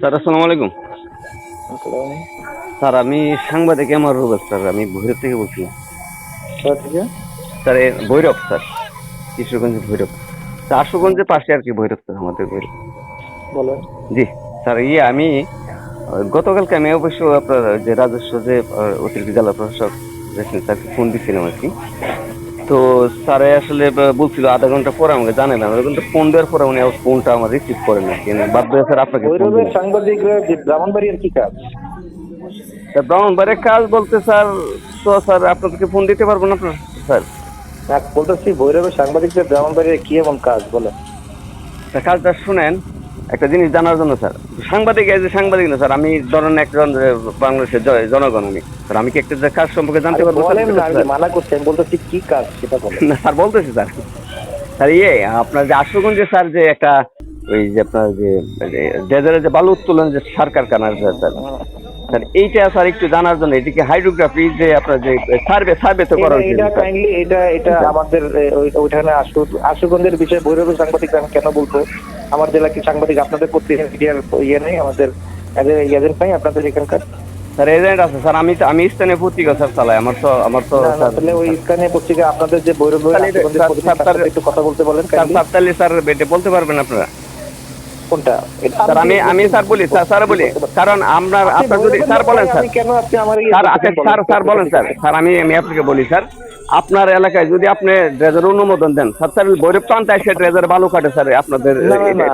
Sir আসসালামু আলাইকুম। Sir আমি সাংবাদিক আমার রুবেল স্যার আমি ভৈরব থেকে বলছি। Sir Bhairab sir Kishoreganj Bhairab. আশুগঞ্জের পাশে আর কি ভৈরব স্যার আমাদের ভৈরব। জি স্যার ইয়ে আমি গতকালকে আমি অবশ্য আপনার যে রাজস্ব যে অতিরিক্ত জেলা প্রশাসক স্যারকে ফোন দিচ্ছিলাম আর কি। তো স্যারে আসলে বলছিল আধা ঘণ্টা পরে আমাকে আধা ঘণ্টা ফোন দেওয়ার পরে উনি ফোনটা আমার রিসিভ করেন না কিন্তু বাধ্য হয়ে স্যার আপনাকে। সাংবাদিকরা ব্রাহ্মণবাড়িয়ার কি কাজ? তা ব্রাহ্মণবাড়ির কাজ বলতে স্যার তো স্যার আপনাদেরকে ফোন দিতে পারব না আপনার স্যার? বলতেছি ভৈরবের সাংবাদিকদের ব্রাহ্মণবাড়িয়ার কি এমন কাজ বলে কাজটা শুনেন একটা জিনিস জানার জন্য স্যার। সাংবাদিক যে সাংবাদিক না স্যার আমি ধরেন একজন বাংলাদেশের জনগণ আমি স্যার আমি কি একটা কাজ সম্পর্কে জানতে পারব মানা করছি আমি বলতেছি কি কাজ সেটা না স্যার বলতেছি স্যার। স্যার ইয়ে আপনার যে আশুগঞ্জে স্যার যে একটা ওই যে আপনার যে ডেজারের যে বালু উত্তোলন যে সার কারখানা স্যার স্যার। এইটা স্যার একটু জানার জন্য এটিকে হাইড্রোগ্রাফি যে আপনার যে সার্ভে সার্ভে তো করা এটা- এটা কাইন্ডলি এটা এটা আমাদের ওইখানে আশু আশুগঞ্জের বিষয়ে ভৈরবের সাংবাদিক আমি কেন বলব? আমার জেলা কি সাংবাদিক? আপনাদের পত্রিকা মিডিয়ার ইয়ে নেই? আমাদের এজেন্ট নাই? আপনাদের এখানকার? স্যার এজেন্ট আছে। স্যার আমি আমি স্থানীয় পত্রিকা স্যার চালাই। আমার তো আমার তো না, না, স্যার তাহলে ওই স্থানীয় পত্রিকা আপনাদের যে ভৈরব তাহলে এটা- আশুগঞ্জের স্যার- পত্রিকা, স্যার- তার সাথে একটু কথা বলতে বলেন স্যার পারবেন আপনারা? কোনটা? স্যার আমি আমি স্যার বলি স্যার স্যার বলি। কারণ আপনার আপনার যদি স্যার বলেন ব্যাপারে স্যার। কেন আপনি আমার এই স্যার কথা আচ্ছা স্যার স্যার বলেন স্যার। স্যার আমি আমি আপনাকে বলি স্যার। আপনার এলাকায় যদি আপনি ড্রেজার অনুমোদন দেন স্যার স্যার ভৈরব প্রান্তে এসে ড্রেজার বালু কাটে স্যার আপনাদের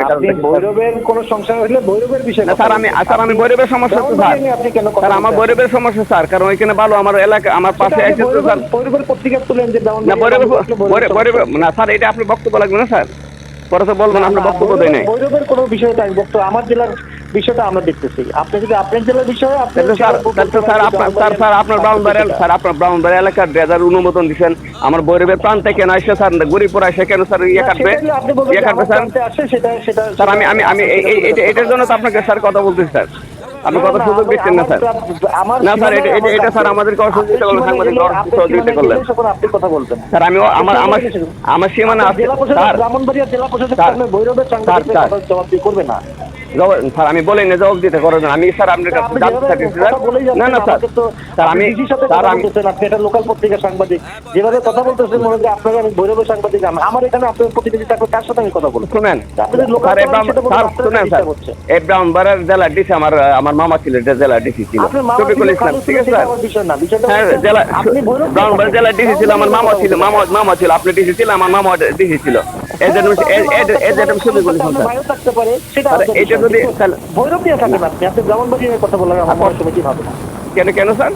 আপনি? ভৈরবের কোনো সংশয় হলে ভৈরবের বিষয়ে স্যার আমি। স্যার আমি ভৈরবের সমস্যা তো স্যার আপনি স্যার আমার? ভৈরবের সমস্যা স্যার কারণ ওইখানে বালু আমার এলাকা আমার পাশে আপনি এসে তো স্যার ভৈরবের পত্রিকা তুলেন যে না ভৈরবের ভৈরব না স্যার এটা আপনি বক্তব্য লাগবে না স্যার পরে তো বলবেন আপনার বক্তব্য দেয় নাই ভৈরবের- কোনো আমি বক্তব্য আমার জেলার বিষয়টা আমরা দেখতেছি। আপনি যদি আপনার জেলার বিষয়ে আপনি স্যার আপনার স্যার স্যার আপনার এলাকার ড্রেজার অনুমোদন দিচ্ছেন আমার ভৈরবের প্রান্তে কেন আসে স্যার? গরিপুরা এসে কেন স্যার? ইয়ে কাটবে? ইয়ে কাটবে স্যার? স্যার আমি আমি আমি এটার জন্য তো আপনাকে স্যার কথা বলতেছি স্যার। আপনি না, কত সুযোগ দিচ্ছেন না স্যার। না, স্যার, এটা- এটা- স্যার আমাদেরকে অসহযোগিতা করলেন, সাংবাদিক সীমানায় করলেন। আপনি কথা বলবেন। স্যার আমি আমার আমার আমার সীমানা আছে। স্যার। ব্রাহ্মণবাড়িয়া জেলা স্যার, কথা জবাব দিয়ে করবে না। স্যার আমি বলি না জবাব দিতে করবেন আমি স্যার আপনার কাছে জানতে চাইছি স্যার। না না স্যার। স্যার আমি স্যার আমি আপনি একটা লোকাল পত্রিকার সাংবাদিক। যেভাবে কথা বলতেছেন মনে হচ্ছে আপনাকে আমি ভৈরবের সাংবাদিক আমার এখানে আপনার প্রতিনিধি কার সাথে আমি কথা বলব? শুনেন স্যার স্যার শুনেন স্যার। ব্রাহ্মণবাড়ির জেলা ডিসি আমার আমার মামা ছিল জেলা ডিসি ছিল। শফিকুল ইসলাম ঠিক আছে স্যার? হ্যাঁ জেলা জেলা ডিসি ছিল আমার মামা ছিল মামা মামা ছিল আপনি ডিসি ছিল আমার মামা ডিসি ছিল। এজেন্ট এজেন্ট শফিকুল ইসলাম আপনার স্যার ভাইও থাকতে পারে, সেটা আরে, আপনার এইটা বিষয়। যদি- ভৈরব নিয়ে থাকেন আপনি আপনি ব্রাহ্মণবাড়ি নিয়ে কথা বলার আমার মনে সমীচীন হবে কেন কেন স্যার?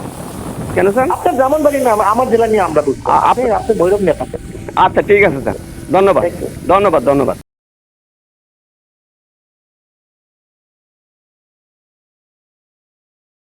কেন স্যার? আপনার ব্রাহ্মণবাড়ি না আমার জেলা নিয়ে আমরা বুঝব। আপনি আপনি ভৈরব নিয়ে থাকেন। আচ্ছা ঠিক আছে স্যার। ধন্যবাদ। ধন্যবাদ ধন্যবাদ।